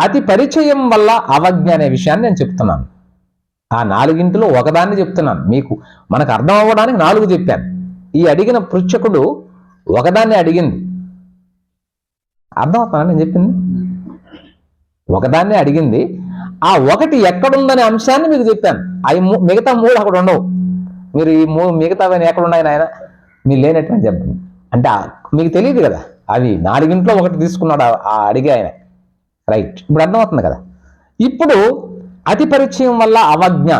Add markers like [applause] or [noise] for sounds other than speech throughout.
అతి పరిచయం వల్ల అవజ్ఞ అనే విషయాన్ని నేను చెప్తున్నాను. ఆ నాలుగింటిలో ఒకదాన్ని చెప్తున్నాను. మీకు మనకు అర్థం అవ్వడానికి నాలుగు చెప్పాను. ఈ అడిగిన పృచ్ఛకుడు ఒకదాన్ని అడిగింది. అర్థమవుతున్నా నేను చెప్పింది? ఒకదాన్ని అడిగింది. ఆ ఒకటి ఎక్కడుందనే అంశాన్ని మీకు చెప్పాను. అవి మూ- మిగతా మూడు అక్కడ ఉండవు. మీరు ఈ మూ మిగతావన్నీ ఎక్కడ ఉన్నాయి నాయన? మీరు అని చెప్పండి. అంటే మీకు తెలియదు కదా. అవి నాలుగింట్లో ఒకటి తీసుకున్నాడు ఆ- ఆ అడిగే ఆయన. రైట్ ఇప్పుడు అర్థమవుతుంది కదా? ఇప్పుడు అతి పరిచయం వల్ల అవజ్ఞ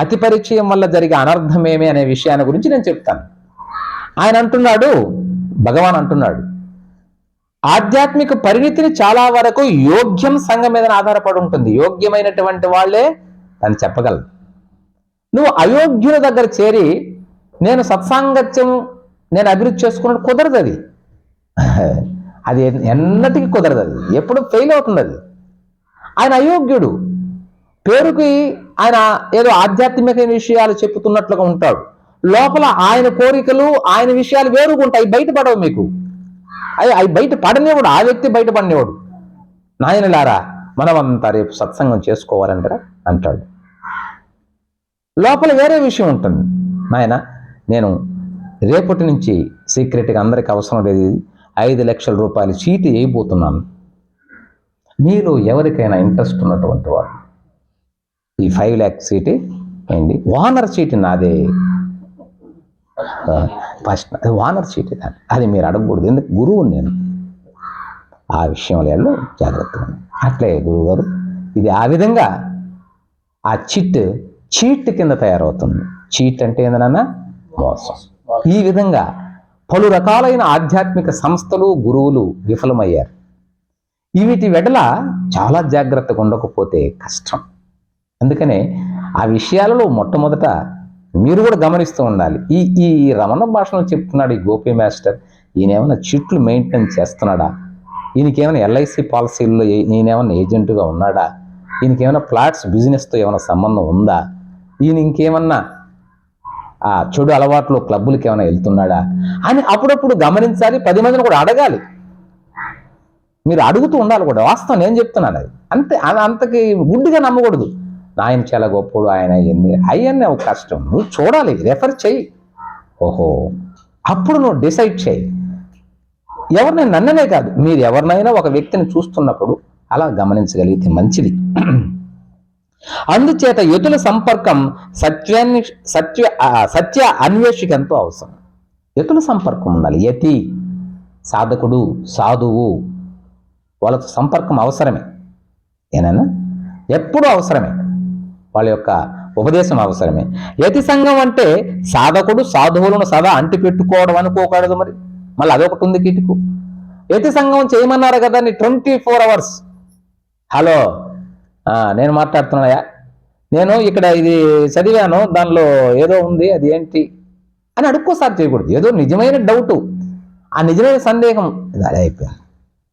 అతి పరిచయం వల్ల జరిగే అనర్థమేమి అనే విషయాన్ని గురించి నేను చెప్తాను. ఆయన అంటున్నాడు భగవాన్ అంటున్నాడు ఆధ్యాత్మిక పరిణితిని చాలా వరకు యోగ్యం సంఘం మీద ఆధారపడి ఉంటుంది. యోగ్యమైనటువంటి వాళ్ళే అని చెప్పగలరు. నువ్వు అయోగ్యుల దగ్గర చేరి నేను సత్సాంగత్యం నేను అభివృద్ధి చేసుకున్నట్టు కుదరదు అది. అది ఎన్నటికీ కుదరదు అది. ఎప్పుడు ఫెయిల్ అవుతుంది అది. ఆయన అయోగ్యుడు. పేరుకి ఆయన ఏదో ఆధ్యాత్మికమైన విషయాలు చెప్తున్నట్లుగా ఉంటాడు. లోపల ఆయన కోరికలు ఆయన విషయాలు వేరుగా ఉంటాయి బయటపడవు మీకు. అవి అవి బయట పడనేవాడు ఆ వ్యక్తి బయటపడినేవాడు నాయనలారా మనమంతా రేపు సత్సంగం చేసుకోవాలంటారా? అంటాడు. లోపల వేరే విషయం ఉంటుంది. నాయన నేను రేపటి నుంచి సీక్రెట్గా అందరికి అవసరం లేదు. ఇది ఐదు లక్షల రూపాయలు చీటీ వేయబోతున్నాను. మీలో ఎవరికైనా ఇంట్రెస్ట్ ఉన్నటువంటి వాడు ఈ ఫైవ్ ల్యాక్ సీటీ ఏంటి? ఓనర్ సీట్ నాదే. ఫస్ట్ అది ఓనర్ సీట్ దాన్ని. అది మీరు అడగకూడదు. ఎందుకు? గురువు నేను. ఆ విషయంలో జాగ్రత్తగా అట్లే గురువు గారు ఇది ఆ విధంగా ఆ చిట్ చీట్ కింద తయారవుతుంది. చీట్ అంటే ఏందన్నా మోసం. ఈ విధంగా పలు రకాలైన ఆధ్యాత్మిక సంస్థలు గురువులు విఫలమయ్యారు. వీటి వెడల చాలా జాగ్రత్తగా ఉండకపోతే కష్టం. అందుకనే ఆ విషయాలలో మొట్టమొదట మీరు కూడా గమనిస్తూ ఉండాలి. ఈ ఈ రమణ భాషలో చెప్తున్నాడు ఈ గోపి మాస్టర్ ఈయన ఏమైనా చిట్లు మెయింటైన్ చేస్తున్నాడా? ఈయనకేమైనా ఎల్ఐసి పాలసీల్లో ఏ- ఈయనేమైనా ఏజెంటుగా ఉన్నాడా? ఈయనకేమైనా ప్లాట్స్ బిజినెస్తో ఏమైనా సంబంధం ఉందా? ఈయన ఇంకేమన్నా ఆ చెడు అలవాట్లు క్లబ్బులకి ఏమైనా వెళ్తున్నాడా? అని అప్పుడప్పుడు గమనించాలి పది మందిని కూడా అడగాలి. మీరు అడుగుతూ ఉండాలి కూడా వాస్తవం నేను చెప్తున్నాను అది. అంతే అంతకి గుడ్డిగా నమ్మకూడదు. ఆయన చాలా గొప్పడు ఆయన అయ్యింది అయ్యన్నీ ఒక కష్టం. నువ్వు చూడాలి రెఫర్ చెయ్యి. ఓహో అప్పుడు నువ్వు డిసైడ్ చేయి ఎవరినైనా నన్ననే కాదు మీరు ఎవరినైనా ఒక వ్యక్తిని చూస్తున్నప్పుడు అలా గమనించగలిగితే మంచిది. అందుచేత యుతుల సంపర్కం సత్యాన్ని సత్య సత్య అన్వేషికంతో అవసరం. యుతుల సంపర్కం ఉండాలి. యతి సాధకుడు సాధువు వాళ్ళతో సంపర్కం అవసరమే. ఏనైనా ఎప్పుడూ అవసరమే. వాళ్ళ యొక్క ఉపదేశం అవసరమే. యతి సంఘం అంటే సాధకుడు సాధువులను సదా అంటిపెట్టుకోవడం అనుకోకూడదు మరి. మళ్ళీ అదొకటి ఉంది కిటుకు. యతి సంఘం చేయమన్నారు కదా ట్వంటీ ఫోర్ అవర్స్. హలో నేను మాట్లాడుతున్నాయా నేను ఇక్కడ ఇది చదివాను దానిలో ఏదో ఉంది అది ఏంటి అని అడుక్కోసారి చేయకూడదు. ఏదో నిజమైన డౌటు ఆ నిజమైన సందేహం. ఇది అదే అయిపోయింది.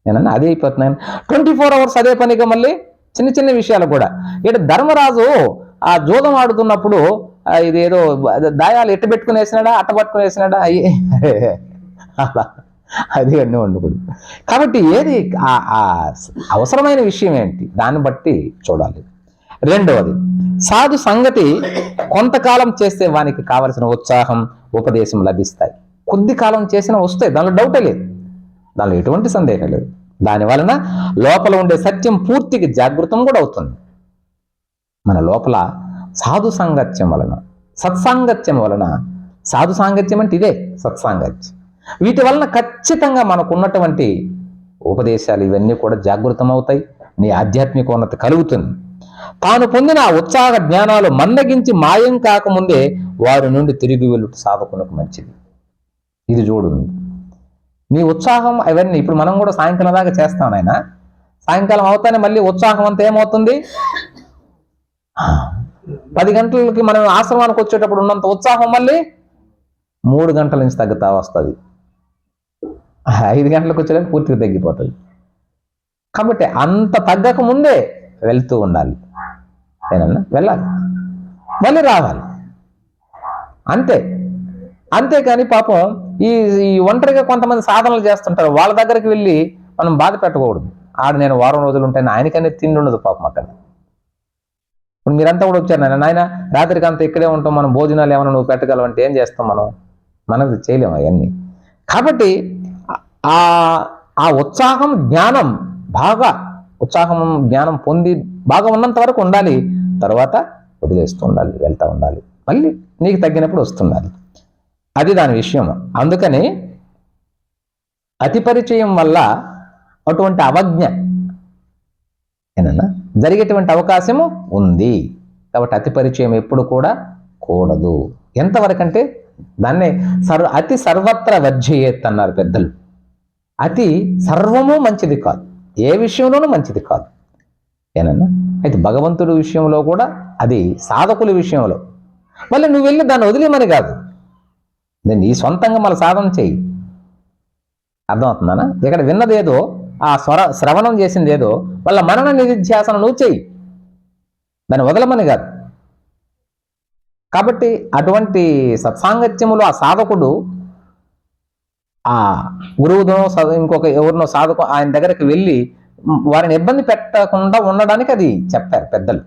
నేనన్నా అదే అయిపోతున్నాను. ట్వంటీ ఫోర్ అవర్స్ అదే పనిగా మళ్ళీ చిన్న చిన్న విషయాలు కూడా. ఇక్కడ ధర్మరాజు ఆ జూదం ఆడుతున్నప్పుడు ఇది ఏదో దాయాలు ఎట్టు పెట్టుకుని వేసినాడా అట్ట పట్టుకుని వేసినాడా అయ్యి. [laughs] అలా. అది అన్నీ ఉండకూడదు. కాబట్టి ఏది ఆ- ఆ అవసరమైన విషయం ఏంటి? దాన్ని బట్టి చూడాలి. రెండవది సాధు సంగతి కొంతకాలం చేస్తే వానికి కావలసిన ఉత్సాహం ఉపదేశం లభిస్తాయి. కొద్ది కాలం చేసినా వస్తాయి. దానిలో డౌటే లేదు. దానిలో ఎటువంటి సందేహం లేదు. దాని వలన లోపల ఉండే సత్యం పూర్తిగా జాగృతం కూడా అవుతుంది. మన లోపల సాధు సాంగత్యం వలన సత్సాంగత్యం వలన సాధు సాంగత్యం అంటే ఇదే సత్సాంగత్యం. వీటి వలన ఖచ్చితంగా మనకున్నటువంటి ఉపదేశాలు ఇవన్నీ కూడా జాగృతం అవుతాయి నీ ఆధ్యాత్మిక ఉన్నతి కలుగుతుంది. తాను పొందిన ఆ ఉత్సాహ జ్ఞానాలు మందగించి మాయం కాకముందే వారి నుండి తిరిగి వెళ్ళుట సాధకునకు మంచిది. ఇది చూడు. నీ ఉత్సాహం అవన్నీ ఇప్పుడు మనం కూడా సాయంకాలం దాకా చేస్తాం ఆయన సాయంకాలం అవుతానే మళ్ళీ ఉత్సాహం అంతా ఏమవుతుంది? పది గంటలకి మనం ఆశ్రమానికి వచ్చేటప్పుడు ఉన్నంత ఉత్సాహం మళ్ళీ మూడు గంటల నుంచి తగ్గుతా వస్తుంది. ఐదు గంటలకు వచ్చేటప్పుడు పూర్తిగా తగ్గిపోతుంది కాబట్టి అంత తగ్గక ముందే వెళ్తూ ఉండాలి. ఏనన్నా వెళ్ళాలి. మళ్ళీ రావాలి. అంతే. అంతేకాని పాపం ఈ ఈ ఒంటరిగా కొంతమంది సాధనలు చేస్తుంటారు. వాళ్ళ దగ్గరికి వెళ్ళి మనం బాధ పెట్టకూడదు. ఆడ నేను వారం రోజులు ఉంటాను ఆయనకనే తిండి ఉండదు పాపం అక్కడ. ఇప్పుడు మీరంతా కూడా వచ్చారు నాయన. నాయన రాత్రికి అంతా ఇక్కడే ఉంటాం మనం భోజనాలు ఏమైనా నువ్వు పెట్టగలవంటే ఏం చేస్తాం మనం? మనం చేయలేము అవన్నీ. కాబట్టి ఆ ఆ ఉత్సాహం జ్ఞానం బాగా ఉత్సాహం జ్ఞానం పొంది బాగా ఉన్నంత వరకు ఉండాలి. తర్వాత వదిలేస్తూ ఉండాలి వెళ్తూ ఉండాలి. మళ్ళీ నీకు తగ్గినప్పుడు వస్తుండాలి. అది దాని విషయం అందుకని అతి పరిచయం వల్ల అటువంటి అవజ్ఞ ఏనన్నా జరిగేటువంటి అవకాశము ఉంది. కాబట్టి అతి పరిచయం ఎప్పుడు కూడా కూడదు. ఎంతవరకంటే దాన్నే సర్వ అతి సర్వత్ర వర్జయేత్ అన్నారు పెద్దలు. అతి సర్వము మంచిది కాదు. ఏ విషయంలోనూ మంచిది కాదు. ఏనన్నా అయితే భగవంతుడి విషయంలో కూడా అది సాధకుల విషయంలో. మళ్ళీ నువ్వు వెళ్ళి దాన్ని వదిలేమని కాదు. నేను నీ సొంతంగా మళ్ళీ సాధన చేయి. అర్థమవుతుందనా? ఇక్కడ విన్నదేదో ఆ స్వర శ్రవణం చేసింది ఏదో వాళ్ళ మనన నిధిధ్యాసన నువ్వు చెయ్యి దాన్ని వదలమని కాదు. కాబట్టి అటువంటి సత్సాంగత్యములో ఆ సాధకుడు ఆ గురువునో ఇంకొక ఎవరినో సాధకు ఆయన దగ్గరికి వెళ్ళి వారిని ఇబ్బంది పెట్టకుండా ఉండడానికి అది చెప్పారు పెద్దలు.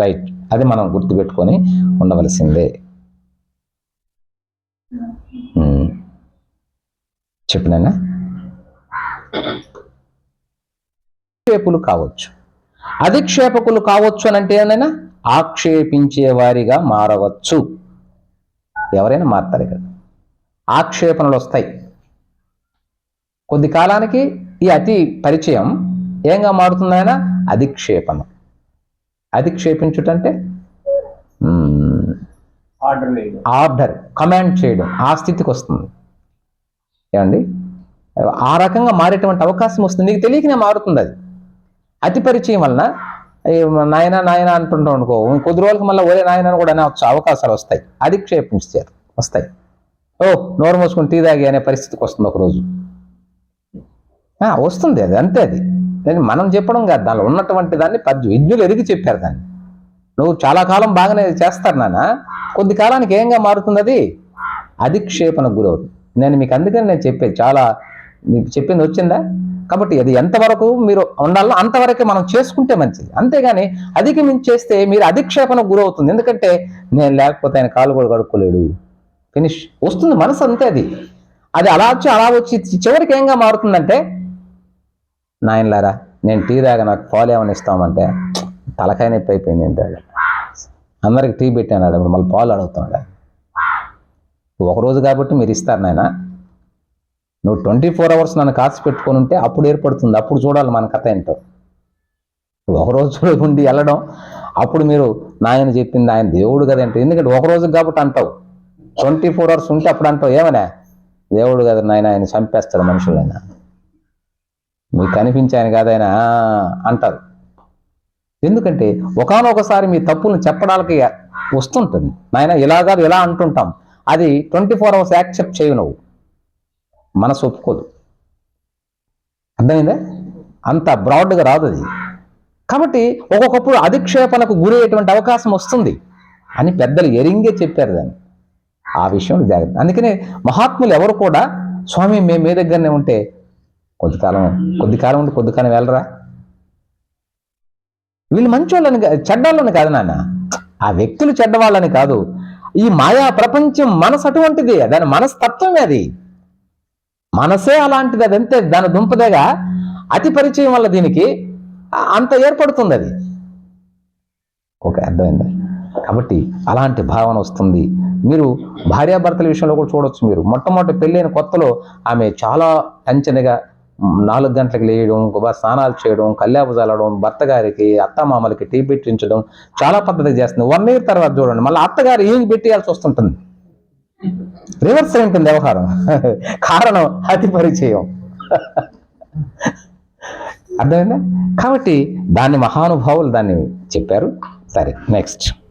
రైట్. అది మనం గుర్తుపెట్టుకొని ఉండవలసిందే. చెప్పినైనా ఆక్షేపులు కావచ్చు. అధిక్షేపకులు కావచ్చు అని అంటే ఏమైనా ఆక్షేపించే వారిగా మారవచ్చు. ఎవరైనా మారుతారు కదా ఆక్షేపణలు వస్తాయి. కొద్ది కాలానికి ఈ అతి పరిచయం ఏంగా మారుతుందైనా అధిక్షేపణ అధిక్షేపించుటంటే ఆర్డర్ కమాండ్ చేయడం ఆ స్థితికి వస్తుంది. ఏమండి? ఆ రకంగా మారేటువంటి అవకాశం వస్తుంది. నీకు తెలియకనే మారుతుంది అది. అతి పరిచయం వలన నాయన నాయన అంటుంటాం అనుకో కొద్ది రోజులకు మళ్ళీ ఒరే నాయన అని కూడా అనవచ్చు అవకాశాలు వస్తాయి. అధిక్షేపించారు వస్తాయి. ఓ నోరు మూసుకుని టీ తాగి అనే పరిస్థితికి వస్తుంది ఒకరోజు. వస్తుంది అది అంతే అది. నేను మనం చెప్పడం కాదు దానిలో ఉన్నటువంటి దాన్ని పద్యం విద్యులు ఎరిగి చెప్పారు దాన్ని. నువ్వు చాలా కాలం బాగానే చేస్తారు నాన్న. కొద్ది కాలానికి ఏంగా మారుతుంది అది? అధిక్షేపణకు గురవుతుంది. నేను మీకు అందుకని నేను చెప్పేది చాలా మీకు చెప్పింది వచ్చిందా? కాబట్టి అది ఎంతవరకు మీరు ఉండాలో అంతవరకే మనం చేసుకుంటే మంచిది. అంతేగాని అధిగమించి చేస్తే మీరు అధిక్షేపణకు గురవుతుంది. ఎందుకంటే నేను లేకపోతే ఆయన కాలు కూడా కడుక్కోలేడు. ఫినిష్ వస్తుంది మనసు అంతే అది. అది అలా వచ్చి అలా వచ్చి చివరికి ఏంగా మారుతుందంటే నాయనలారా నేను టీ తాగా నాకు పాలు ఏమైనా ఇస్తామంటే తలకాయ నొప్పి అయిపోయింది ఎంత అందరికి టీ పెట్టాను అడ మళ్ళీ పాలు అడుగుతున్నాడు ఒక రోజు కాబట్టి మీరు ఇస్తారు నాయన. నువ్వు ట్వంటీ ఫోర్ అవర్స్ నన్ను కాచి పెట్టుకొని ఉంటే అప్పుడు ఏర్పడుతుంది అప్పుడు చూడాలి మన కథ ఏంటో. ఒకరోజు ఒక రోజు [laughs] ఉండి వెళ్ళడం అప్పుడు మీరు నాయన చెప్పింది ఆయన దేవుడు కదా అంటే ఎందుకంటే ఒక రోజు కాబట్టి అంటావు. ట్వంటీ ఫోర్ అవర్స్ ఉంటే అప్పుడు అంటావు ఏమనే దేవుడు కదా నాయన ఆయన చంపేస్తాడు మనుషులైనా. మీకు కనిపించాను కాదైనా అంటారు. ఎందుకంటే ఒకనొకసారి మీ తప్పులను చెప్పడానికి వస్తుంటుంది. నాయన ఇలా కాదు ఇలా అంటుంటాం. అది ట్వంటీ ఫోర్ అవర్స్ యాక్సెప్ట్ చేయవు నువ్వు మనసు ఒప్పుకోదు. అర్థమైందా? అంత బ్రాడ్గా రాదు అది. కాబట్టి ఒక్కొక్కప్పుడు అధిక్షేపణకు గురయ్యేటువంటి అవకాశం వస్తుంది. అని పెద్దలు ఎరింగే చెప్పారు దాన్ని. ఆ విషయంలో జాగ్రత్త. అందుకనే మహాత్ములు ఎవరు కూడా స్వామి మేము మీ దగ్గరనే ఉంటే కొద్ది కాలం కొద్ది కాలం ఉండి కొద్ది కాలం వెళ్ళరా? వీళ్ళు మంచోళ్ళని చెడ్డోళ్ళని కాదు నాన్న. ఆ వ్యక్తులు చెడ్డవాళ్ళని కాదు. ఈ మాయా ప్రపంచం మనసు అటువంటిది దాని మనస్తత్వమే అది. మనసే అలాంటిది అది అంతే దాని దుంపదేగా అతి పరిచయం వల్ల దీనికి అంత ఏర్పడుతుంది అది. ఓకే అర్థమైందా? కాబట్టి అలాంటి భావన వస్తుంది. మీరు భార్యాభర్తల విషయంలో కూడా చూడొచ్చు మీరు. మొట్టమొదటి పెళ్ళైన కొత్తలో ఆమె చాలా టెన్షన్గా నాలుగు గంటలకు లేయడం స్నానాలు చేయడం కల్యాపు చల్లడం భర్త గారికి అత్తమామలకి టీ పెట్టించడం చాలా పద్ధతిగా చేస్తుంది. వన్ ఇయర్ తర్వాత చూడండి మళ్ళీ అత్తగారు ఏం పెట్టేయాల్సి వస్తుంటుంది? రివర్స్ ఉంటుంది వ్యవహారం. [laughs] కారణం అతి పరిచయం. [laughs] అర్థమైందా? కాబట్టి దాన్ని మహానుభావులు దాన్ని చెప్పారు. సరే నెక్స్ట్